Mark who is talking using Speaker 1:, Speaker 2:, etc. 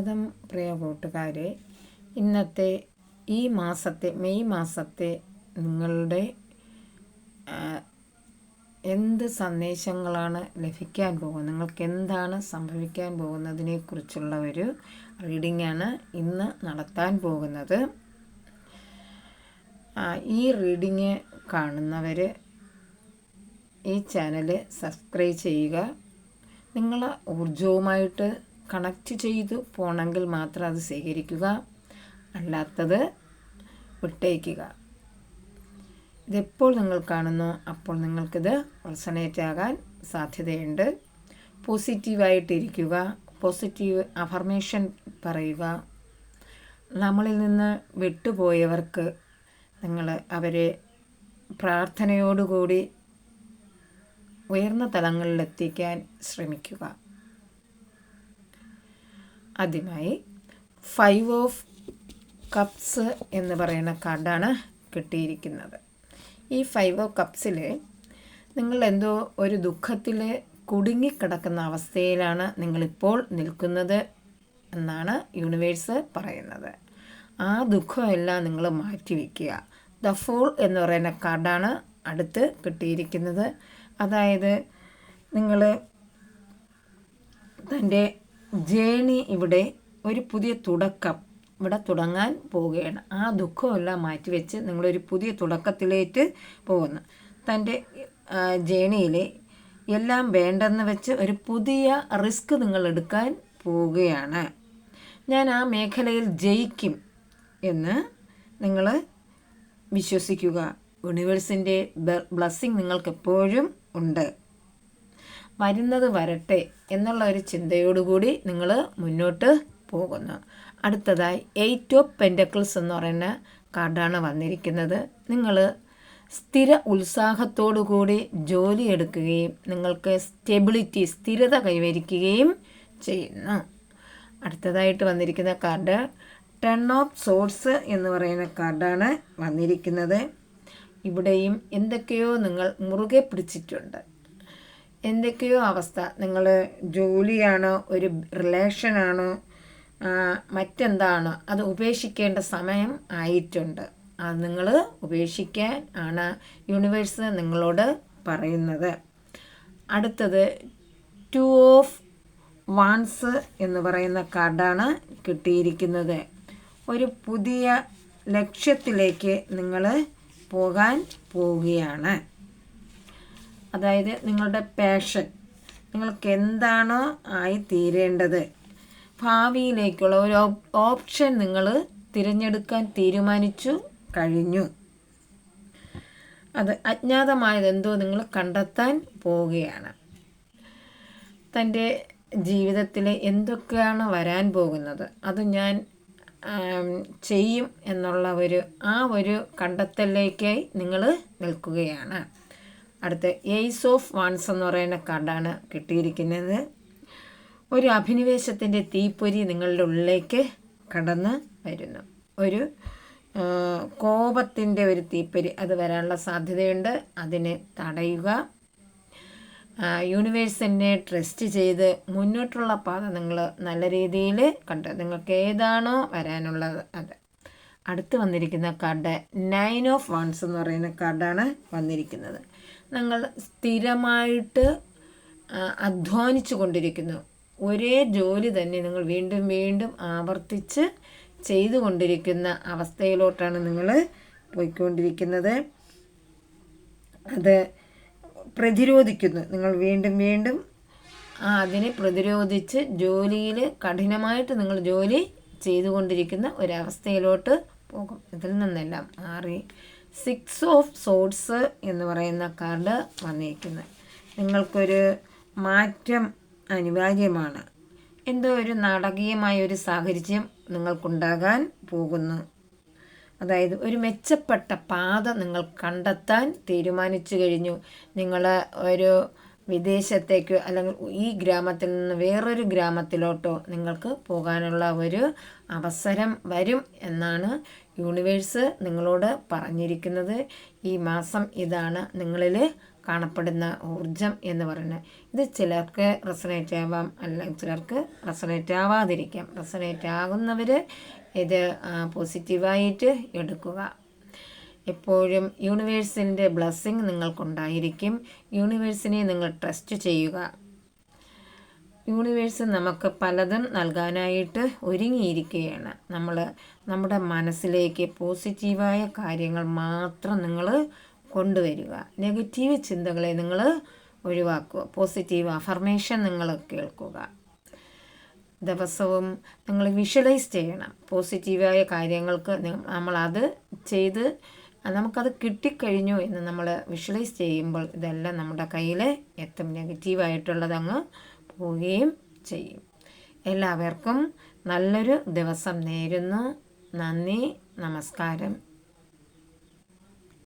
Speaker 1: സ്വാഗതം പ്രിയ കൂട്ടുകാരെ. ഇന്നത്തെ ഈ മാസത്തെ മെയ് മാസത്തെ നിങ്ങളുടെ എന്ത് സന്ദേശങ്ങളാണ് ലഭിക്കാൻ പോകുന്നത്? നിങ്ങൾക്ക് എന്താണ് സംഭവിക്കാൻ പോകുന്നതിനെക്കുറിച്ചുള്ള ഒരു റീഡിംഗ് ആണ് ഇന്ന് നടത്താൻ പോകുന്നത്. ഈ റീഡിങ് കാണുന്നവർ ഈ ചാനൽ സബ്സ്ക്രൈബ് ചെയ്യുക. നിങ്ങൾ ഊർജവുമായിട്ട് കണക്റ്റ് ചെയ്തു പോണെങ്കിൽ മാത്രം അത് സ്വീകരിക്കുക അല്ലാത്തത് വിട്ടേക്കുക. ഇതെപ്പോൾ നിങ്ങൾ കാണുന്നു? അപ്പോൾ നിങ്ങൾക്കിത് റെസണേറ്റ് ആകാൻ സാധ്യതയുണ്ട്. പോസിറ്റീവായിട്ടിരിക്കുക പോസിറ്റീവ് അഫർമേഷൻ പറയുക. നമ്മളിൽ നിന്ന് വിട്ടുപോയവർക്ക് നിങ്ങൾ അവരെ പ്രാർത്ഥനയോടുകൂടി ഉയർന്ന തലങ്ങളിലെത്തിക്കാൻ ശ്രമിക്കുക. ആദ്യമായി ഫൈവ് ഓഫ് കപ്സ് എന്ന് പറയുന്ന കാർഡാണ് കിട്ടിയിരിക്കുന്നത്. ഈ ഫൈവ് ഓഫ് കപ്സിൽ നിങ്ങൾ എന്തോ ഒരു ദുഃഖത്തിൽ കുടുങ്ങിക്കിടക്കുന്ന അവസ്ഥയിലാണ് നിങ്ങളിപ്പോൾ നിൽക്കുന്നത് എന്നാണ് യൂണിവേഴ്സ് പറയുന്നത്. ആ ദുഃഖമെല്ലാം നിങ്ങൾ മാറ്റിവെക്കുക. ദ ഫോൾ എന്ന് പറയുന്ന കാർഡാണ് അടുത്ത് കിട്ടിയിരിക്കുന്നത്. അതായത് നിങ്ങൾ തന്റെ ജേണി ഇവിടെ ഒരു പുതിയ തുടക്കം ഇവിടെ തുടങ്ങാൻ പോവുകയാണ്. ആ ദുഃഖമെല്ലാം മാറ്റിവെച്ച് നിങ്ങളൊരു പുതിയ തുടക്കത്തിലേക്ക് പോകുന്നു. തന്റെ ജേണിയിൽ എല്ലാം വേണ്ടെന്ന് വെച്ച് ഒരു പുതിയ റിസ്ക് നിങ്ങൾ എടുക്കാൻ പോവുകയാണ്. ഞാൻ ആ മേഖലയിൽ ജയിക്കും എന്ന് നിങ്ങൾ വിശ്വസിക്കുക. യൂണിവേഴ്സിന്റെ ബ്ലസ്സിങ് നിങ്ങൾക്ക് എപ്പോഴും ഉണ്ട്. വരുന്നത് വരട്ടെ എന്നുള്ള ഒരു ചിന്തയോടുകൂടി നിങ്ങൾ മുന്നോട്ട് പോകുന്നു. അടുത്തതായി എയ്റ്റ് ഓഫ് പെന്റക്കിൾസ് എന്ന് പറയുന്ന കാർഡാണ് വന്നിരിക്കുന്നത്. നിങ്ങൾ സ്ഥിര ഉത്സാഹത്തോടു കൂടി ജോലി എടുക്കുകയും നിങ്ങൾക്ക് സ്റ്റെബിലിറ്റി സ്ഥിരത കൈവരിക്കുകയും ചെയ്യുന്നു. അടുത്തതായിട്ട് വന്നിരിക്കുന്ന കാർഡ് ടെൺ ഓഫ് സോഴ്സ് എന്ന് പറയുന്ന കാർഡാണ് വന്നിരിക്കുന്നത്. ഇവിടെയും എന്തൊക്കെയോ നിങ്ങൾ മുറുകെ പിടിച്ചിട്ടുണ്ട്. എന്തൊക്കെയോ അവസ്ഥ. നിങ്ങൾ ജോലിയാണോ ഒരു റിലേഷനാണോ മറ്റെന്താണോ അത് ഉപേക്ഷിക്കേണ്ട സമയം ആയിട്ടുണ്ട്. അത് നിങ്ങൾ ഉപേക്ഷിക്കാൻ ആണ് യൂണിവേഴ്സ് നിങ്ങളോട് പറയുന്നത്. അടുത്തത് ടു ഓഫ് വാൺസ് എന്ന് പറയുന്ന കാർഡാണ് കിട്ടിയിരിക്കുന്നത്. ഒരു പുതിയ ലക്ഷ്യത്തിലേക്ക് നിങ്ങൾ പോകാൻ പോവുകയാണ്. അതായത് നിങ്ങളുടെ പാഷൻ നിങ്ങൾക്ക് എന്താണോ ആയി തീരേണ്ടത്. ഭാവിയിലേക്കുള്ള ഒരു ഓപ്ഷൻ നിങ്ങൾ തിരഞ്ഞെടുക്കാൻ തീരുമാനിച്ചു കഴിഞ്ഞു. അത് അജ്ഞാതമായതെന്തോ നിങ്ങൾ കണ്ടെത്താൻ പോവുകയാണ്. തന്റെ ജീവിതത്തിൽ എന്തൊക്കെയാണ് വരാൻ പോകുന്നത് അത് ഞാൻ ചെയ്യും എന്നുള്ള ഒരു ആ ഒരു കണ്ടെത്തലിലേക്കായി നിങ്ങൾ നിൽക്കുകയാണ്. അടുത്ത എയ്സ് ഓഫ് വൺസ് എന്ന് പറയുന്ന കാർഡാണ് കിട്ടിയിരിക്കുന്നത്. ഒരു അഭിനിവേശത്തിന്റെ തീപ്പൊരി നിങ്ങളുടെ ഉള്ളിലേക്ക് കടന്ന് വരുന്നു. ഒരു കോപത്തിന്റെ ഒരു തീപ്പൊരി അത് വരാനുള്ള സാധ്യതയുണ്ട്. അതിനെ തടയുക. യൂണിവേഴ്സിനെ ട്രസ്റ്റ് ചെയ്ത് മുന്നോട്ടുള്ള പാത നിങ്ങൾ നല്ല രീതിയിൽ കണ്ട് നിങ്ങൾക്ക് ഏതാണോ വരാനുള്ളത് അത്. അടുത്ത് വന്നിരിക്കുന്ന കാർഡ് നയൻ ഓഫ് വൺസ് എന്ന് പറയുന്ന കാർഡാണ് വന്നിരിക്കുന്നത്. നിങ്ങൾ സ്ഥിരമായിട്ട് അധ്വാനിച്ചു കൊണ്ടിരിക്കുന്നു. ഒരേ ജോലി തന്നെ നിങ്ങൾ വീണ്ടും വീണ്ടും ആവർത്തിച്ച് ചെയ്തു ചെയ്തുകൊണ്ടിരിക്കുന്ന അവസ്ഥയിലോട്ടാണ് നിങ്ങൾ പോയിക്കൊണ്ടിരിക്കുന്നത്. അത് പ്രതിരോധിക്കുന്നു. നിങ്ങൾ വീണ്ടും വീണ്ടും അതിനെ പ്രതിരോധിച്ച് ജോലിയിൽ കഠിനമായിട്ട് നിങ്ങൾ ജോലി ചെയ്തുകൊണ്ടിരിക്കുന്ന ഒരവസ്ഥയിലോട്ട് പോകും. ഇതിൽ നിന്നെല്ലാം മാറി സിക്സ് ഓഫ് സോഡ്സ് എന്ന് പറയുന്ന കാർഡ് വന്നിരിക്കുന്നത്. നിങ്ങൾക്കൊരു മാറ്റം അനിവാര്യമാണ്. എന്തോ ഒരു നാടകീയമായ ഒരു സാഹചര്യം നിങ്ങൾക്കുണ്ടാകാൻ പോകുന്നു. അതായത് ഒരു മെച്ചപ്പെട്ട പാത നിങ്ങൾ കണ്ടെത്താൻ തീരുമാനിച്ചു കഴിഞ്ഞു. നിങ്ങൾ ഒരു വിദേശത്തേക്ക് അല്ലെങ്കിൽ ഈ ഗ്രാമത്തിൽ നിന്ന് വേറൊരു ഗ്രാമത്തിലോട്ടോ നിങ്ങൾക്ക് പോകാനുള്ള ഒരു അവസരം വരും എന്നാണ് യൂണിവേഴ്സ് നിങ്ങളോട് പറഞ്ഞിരിക്കുന്നത് ഈ മാസം ഇതാണ് നിങ്ങളിൽ കാണപ്പെടുന്ന ഊർജം എന്ന് പറയുന്നത്. ഇത് ചിലർക്ക് റെസനേറ്റ് ആവാം അല്ല ചിലർക്ക് റെസനേറ്റ് ആവാതിരിക്കാം. റെസനേറ്റ് ആകുന്നവർ ഇത് പോസിറ്റീവായിട്ട് എടുക്കുക. എപ്പോഴും യൂണിവേഴ്സിന്റെ ബ്ലെസ്സിങ് നിങ്ങൾക്കുണ്ടായിരിക്കും. യൂണിവേഴ്സിനെ നിങ്ങൾ ട്രസ്റ്റ് ചെയ്യുക. യൂണിവേഴ്സ് നമുക്ക് പലതും നൽകാനായിട്ട് ഒരുങ്ങിയിരിക്കുകയാണ്. നമ്മൾ നമ്മുടെ മനസ്സിലേക്ക് പോസിറ്റീവായ കാര്യങ്ങൾ മാത്രം നിങ്ങൾ കൊണ്ടുവരിക. നെഗറ്റീവ് ചിന്തകളെ നിങ്ങൾ ഒഴിവാക്കുക. പോസിറ്റീവ് അഫർമേഷൻ നിങ്ങൾ കേൾക്കുക. ദിവസവും നിങ്ങൾ വിഷ്വലൈസ് ചെയ്യണം. പോസിറ്റീവായ കാര്യങ്ങൾക്ക് നമ്മളത് ചെയ്ത് നമുക്കത് കിട്ടിക്കഴിഞ്ഞു എന്ന് നമ്മൾ വിഷ്വലൈസ് ചെയ്യുമ്പോൾ ഇതെല്ലാം നമ്മുടെ കയ്യിൽ എത്തും നെഗറ്റീവായിട്ടുള്ളത് അങ്ങ് പോവുകയും ചെയ്യും. എല്ലാവർക്കും നല്ലൊരു ദിവസം നേരുന്നു. നന്ദി. നമസ്കാരം.